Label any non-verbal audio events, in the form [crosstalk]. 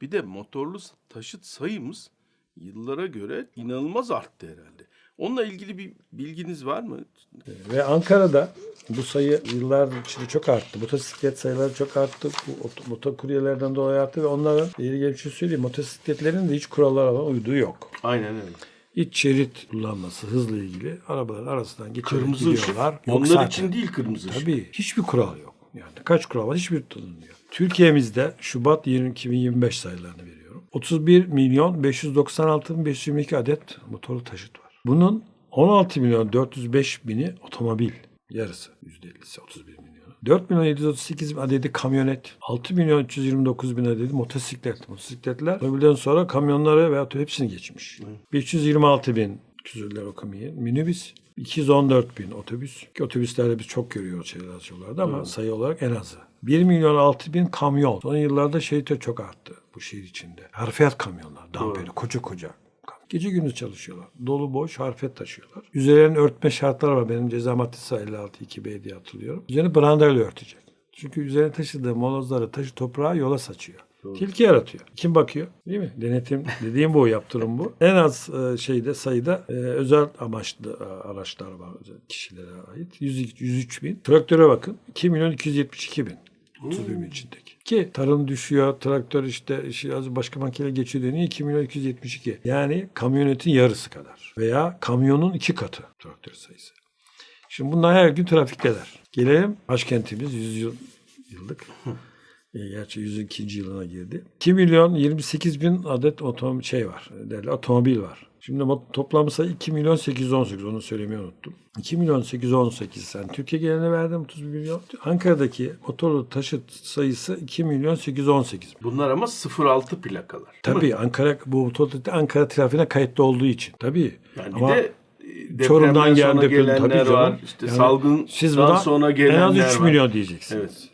Bir de motorlu taşıt sayımız yıllara göre inanılmaz arttı herhalde. Onunla ilgili bir bilginiz var mı? Ve Ankara'da bu sayı yıllar içinde çok arttı. Motosiklet sayıları çok arttı. Bu ot- motokuryelerden dolayı arttı ve onların ileri gelip bir şey söyleyeyim. Motosikletlerin de hiç kurallara uyduğu yok. Aynen öyle. İç şerit kullanması hızla ilgili arabaların arasından geçerek Kırmızı ışık gidiyorlar. Yok onlar zaten. için değil kırmızı ışık. Tabii hiçbir kural yok. Yani kaç kural var hiçbir tanınmıyor. Türkiye'mizde Şubat 20 2025 sayılarını veriyorum. 31 milyon 596 bin 522 adet motorlu taşıt var. Bunun 16 milyon 405 bini otomobil. Yarısı %50'si 31 milyon. 4 milyon 738 bin adedi kamyonet. 6 milyon 329 bin adedi motosiklet. Motosikletler otomobilden sonra kamyonlara veya hepsini geçmiş. 526 bin küsürler okumayın. Minibüs 214 bin otobüs. Ki otobüslerde biz çok görüyoruz şeyler yollarda ama sayı olarak en azı. 1 milyon 6 bin kamyon. Son yıllarda şey de çok arttı bu şehir içinde. Harfiyat kamyonlar. Böyle koca koca. Gece gündüz çalışıyorlar. Dolu boş harfiyat taşıyorlar. Üzerlerini örtme şartları var. Benim ceza maddesi 56 2B diye hatırlıyorum. Üzerini brandayla örtecek. Çünkü üzerine taşıdığı molozları taşı toprağı yola saçıyor. Tilki yaratıyor. Kim bakıyor? Değil mi? Denetim [laughs] dediğim bu, yaptırım bu. En az e, şeyde sayıda e, özel amaçlı e, araçlar var kişilere ait. 100, 103 bin. Traktöre bakın. 2 milyon 272 bin. 31 bin içindeki. Ki tarım düşüyor, traktör işte işi az başka makineye geçiyor deniyor 2 milyon 272. Yani kamyonetin yarısı kadar. Veya kamyonun iki katı traktör sayısı. Şimdi bunlar her gün trafikteler. Gelelim başkentimiz 100 yıl, yıllık. E, Gerçi 102. yılına girdi. 2 milyon 28 bin adet otomobil şey var. Derler, otomobil var. Şimdi mo- toplam sayı 2 milyon 818. Onu söylemeyi unuttum. 2 milyon 818. Sen Türkiye geneline verdim 31 milyon. Ankara'daki motorlu taşıt sayısı 2 milyon 818. Bunlar ama 06 plakalar. Tabii Ankara bu motosiklet Ankara trafiğine kayıtlı olduğu için. Tabii. Yani Ama de e, Çorum'dan geldi tabii gelenler canım. var. İşte Yani salgından siz buna sonra en gelenler az 3 var. milyon diyeceksiniz. Evet.